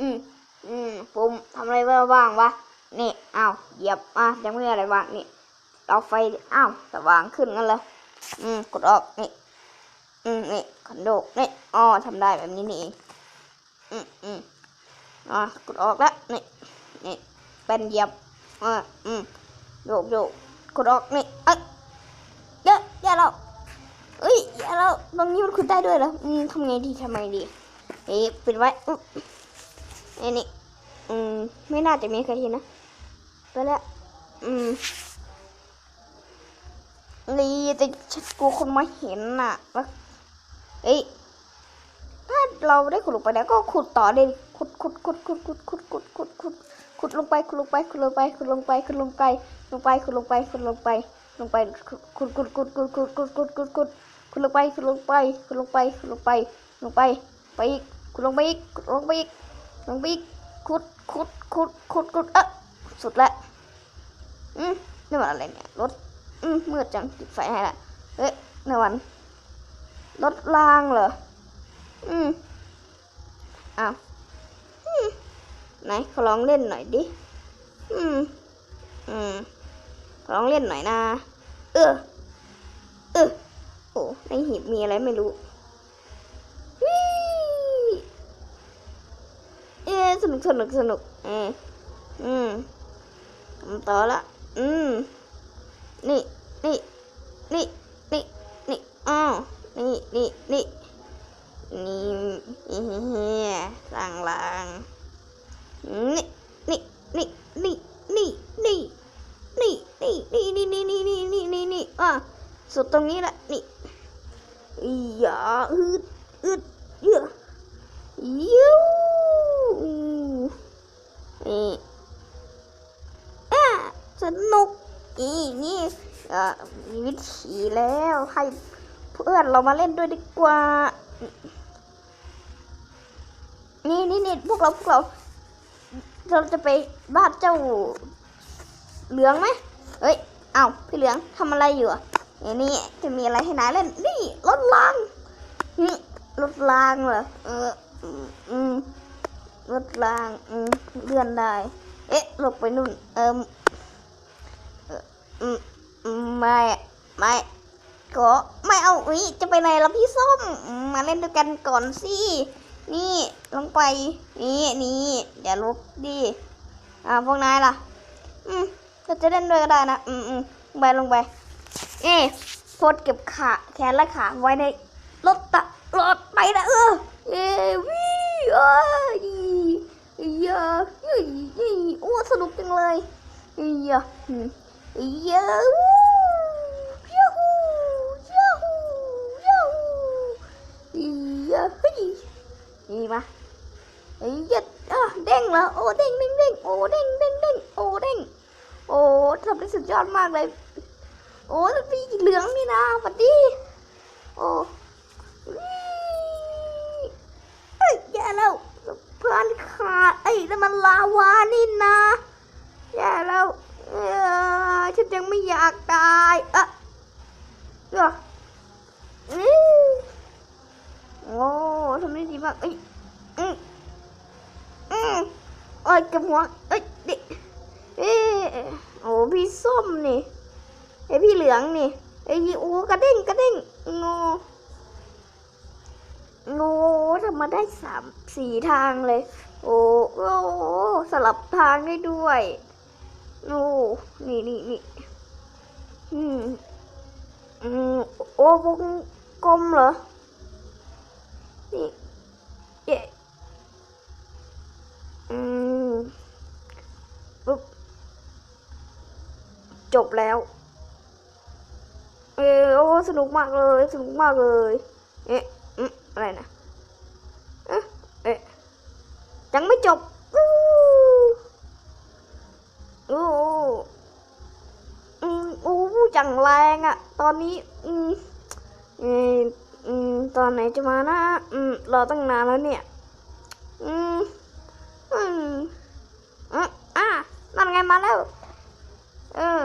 อืมอืมปุ่มทำอะไรว้บ้างวะนี่อ้าวเหยียบอะยังไม่มีอะไรบ้างนี่เอาไฟอ้าวสว่างขึ้นงั้นเลยอืมกดออกนี่อืมนี่คอนโดนี่อ๋อทำได้แบบนี้นี่อืมอืมอ่ากดออกแล้วนี่นี่เป็นเหยียบอ่าอืมโยกโยกกดออกนี่เอ้ยเยอะแย่แล้วเอ้ยแย่แล้วตรงนี้มันขุดได้ด้วยเหรออืมทำไงดีทำไงดีเอ้ยปิดไว้อุ๊ย ไอ้นี่อืม ไม่น่าจะมีใครเห็นนะไปแล้วอืมลีแต่ฉันกลัวคนมาเห็นน่ะว่าเอ้ยถ้าเราได้ขุดลงไปแล้วก็ขุดต่อเลยขุดขุดขุดขุดขุดขุดขุดขุดขุดขุดลงไปขุดลงไปขุดลงไปขุดลงไปขุดลงไปลงไปขุดลงไปขุดลงไปลงไปขุดขุดขุดขุดขุดขุดขุดขุดขุดขุดขุดลงไปขุดลงไปขุดลงไปขุดลงไปลงไปไปอีกขุดลงไปอีกขุดลงไปอีก ลงไปอีกขุดขุดขุดขุดขุดเอะสุดละอืมนี่มันอะไรเนี่ยรถอืมมืดจังติดไฟให้ละเฮ้ยนี่มันรถรางเหรออืมอ้าวอืมไหนขอลองเล่นหน่อยดิอืมอืมขอลองเล่นหน่อยนะ เออเออโอ้ในหีบมีอะไรไม่รู้วิเอ๊ะสนุ กสนุกสนุก อืมอืมต่อละ อืม นี่ นี่ นี่ นี่ นี่อ้าวนี่ นี่ นี่ นี่เฮียล่างลาง นี่ นี่ นี่ นี่ นี่ นี่ นี่ นี่ นี่ นี่ นี่ นี่ นี่ นี่ นี่ นี่อะสุดตรงนี้แหละ นี่อีหยาอึดอึดเยอะยูนี่ นุก อีนี่มีวิธีแล้วให้เพื่อนเรามาเล่นด้วยดีกว่า นี่นี่นี่พวกเราพวกเรา เราจะไปบ้านเจ้าเหลืองไหมเอ้ยเอาพี่เหลืองทำอะไรอยู่อะนี่จะมีอะไรให้นายเล่น นี่รถรางนี่รถรางเหรอเอออืมรถรางอืมเลื่อนได้ เอ๊ะหลบไปนู่นเออ ไม่ไม่ก็ไม่เอาอุ้ยจะไปไหนล่ะพี่ส้ม มาเล่นด้วยกันก่อนสิ นี่ลงไป นี่นี่อย่าลุกดิอ่าพวกนายล่ะ อืมก็จะเล่นด้วยก็ได้นะ อืมอืมลงไปลงไป เอ๊โพดเก็บขาแขนและขาไว้ในรถตะรถไปนะเออเย้วิเอ้ยเยอะเย้ยโอ้สนุกจังเลยเยอะอืมยูยูฮูยูฮูยูฮู ยูฮูนี่มาไอ้ยัดอะเด้งเหรอโอ้เด้งเด้งเด้งโอ้เด้งเด้งเด้งโอ้เด้งโอ้ทำได้สุดยอดมากเลย โอ้สีเหลืองนี่นะสวัสดีโอ้เอ้ยแย่แล้วเพื่อนขาดไอ้นั่นมันลาวานี่นะแย่แล้วเออฉันยังไม่อยากตายอะเอ อืมอืมโอ้ยกับหัวเอ้ยดิเอ้โอ้พี่ส้มนี่ไอพี่เหลืองนี่ไอ้ยโอ้กระเด้งกระเด้งงอโง่ทำมาได้สามสี่ทางเลย โอ้โอ้สลับทางได้ด้วยโอ้นี่นี่นี่อืมอืมโอ้วงกลมเหรอนี่ จบแล้ว เออโอ้สนุกมากเลย สนุกมากเลย เอ๊ะอือะไรนะเอ๊ะเอ๊ะยังไม่จบอู้โอ้อืมโอ้จังแรงอะตอนนี้อืมอืมอืมตอนไหนจะมานะ อืมรอตั้งนานแล้วเนี่ย อืมอืมอืมอะนั่นไงมาแล้ว เออ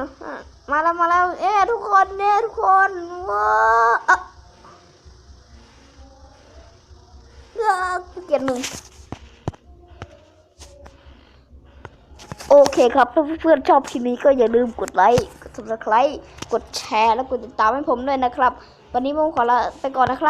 มาแล้วมาแล้ว เอ๊ทุกคนเน่ทุกคนว้าเออเกียดมึงโอเคครับถ้าเพื่อนชอบคลิปนี้ก็อย่าลืมกดไลค์ กดซับสไครต์กดแชร์ และกดติดตามให้ผมด้วยนะครับ วันนี้ผมขอลาไปก่อนนะครับ